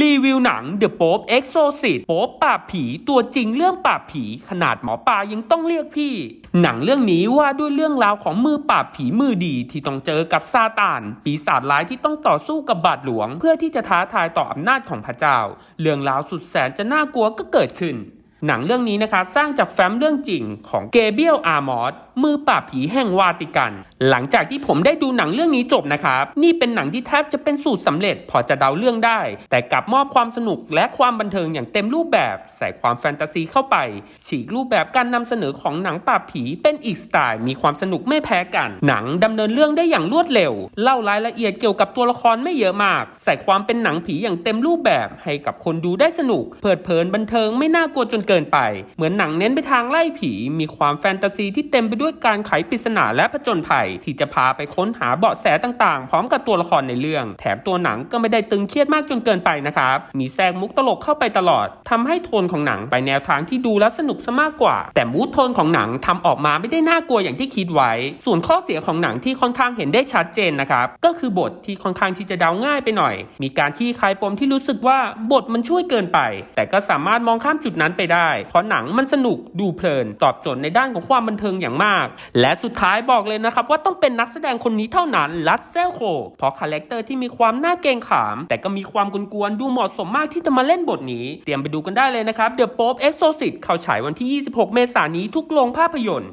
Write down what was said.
รีวิวหนัง The Pope Exorcist โป๊ปปราบผีตัวจริงเรื่องปราบผี ขนาดหมอปลายังต้องเรียกพี่ หนังเรื่องนี้ว่าด้วยเรื่องราวของมือปราบผีมือดีที่ต้องเจอกับซาตาน ปีศาจร้ายที่ต้องต่อสู้กับบาทหลวง เพื่อที่จะท้าทายต่ออำนาจของพระเจ้า เรื่องราวสุดแสนจะน่ากลัวก็เกิดขึ้น หนังเรื่องนี้นะครับสร้างจากแฟ้มเรื่องจริงของเกเบียลอาร์มอสมือปราบผีแห่งวาติกัน หลังจากที่ผมได้ดูหนังเรื่องนี้จบนะครับ นี่เป็นหนังที่แทบจะเป็นสูตรสำเร็จพอจะเดาเรื่องได้ แต่กลับมอบความสนุกและความบันเทิงอย่างเต็มรูปแบบ ใส่ความแฟนตาซีเข้าไป ฉีกรูปแบบการนำเสนอของหนังปราบผีเป็นอีกสไตล์มีความสนุกไม่แพ้กัน หนังดำเนินเรื่องได้อย่างรวดเร็ว เล่ารายละเอียดเกี่ยวกับตัวละครไม่เยอะมาก ใส่ความเป็นหนังผีอย่างเต็มรูปแบบ ให้กับคนดูได้สนุกเพลิดเพลินบันเทิงไม่น่ากลัวจนเกินไป เหมือนหนังเน้นไปทางไล่ผี มีความแฟนตาซีที่เต็มไปด้วยการไขปริศนาและผจญภัย ที่จะพาไปค้นหาเบาะแสต่างๆ พร้อมกับตัวละครในเรื่อง แถมตัวหนังก็ไม่ได้ตึงเครียดมากจนเกินไปนะครับ มีแทรกมุกตลกเข้าไปตลอดทำให้โทนของหนังไปแนวทางที่ดูแล้วสนุกซะมากกว่า แต่มูดโทนของหนังทำออกมาไม่ได้น่ากลัวอย่างที่คิดไว้ ส่วนข้อเสียของหนังที่ค่อนข้างเห็นได้ชัดเจนนะครับก็คือบทที่ค่อนข้างที่จะเดาง่ายไปหน่อย มีการที่คลายปมที่รู้สึกว่าบทมันช่วยเกินไป แต่ก็สามารถมองข้ามจุดนั้นไปได้ได้ เพราะหนังมันสนุกดูเพลิน ตอบโจทย์ในด้านของความบันเทิงอย่างมาก และสุดท้ายบอกเลยนะครับว่าต้องเป็นนักแสดงคนนี้เท่านั้นลัสเซลโคเพราะคาแรคเตอร์ที่มีความน่าเกรงขาม แต่ก็มีความกวนๆดูเหมาะสมมากที่จะมาเล่นบทนี้ เตรียมไปดูกันได้เลยนะครับ The Pope Exorcist เข้าฉายวันที่ 26 เมษายนนี้ทุกโรงภาพยนตร์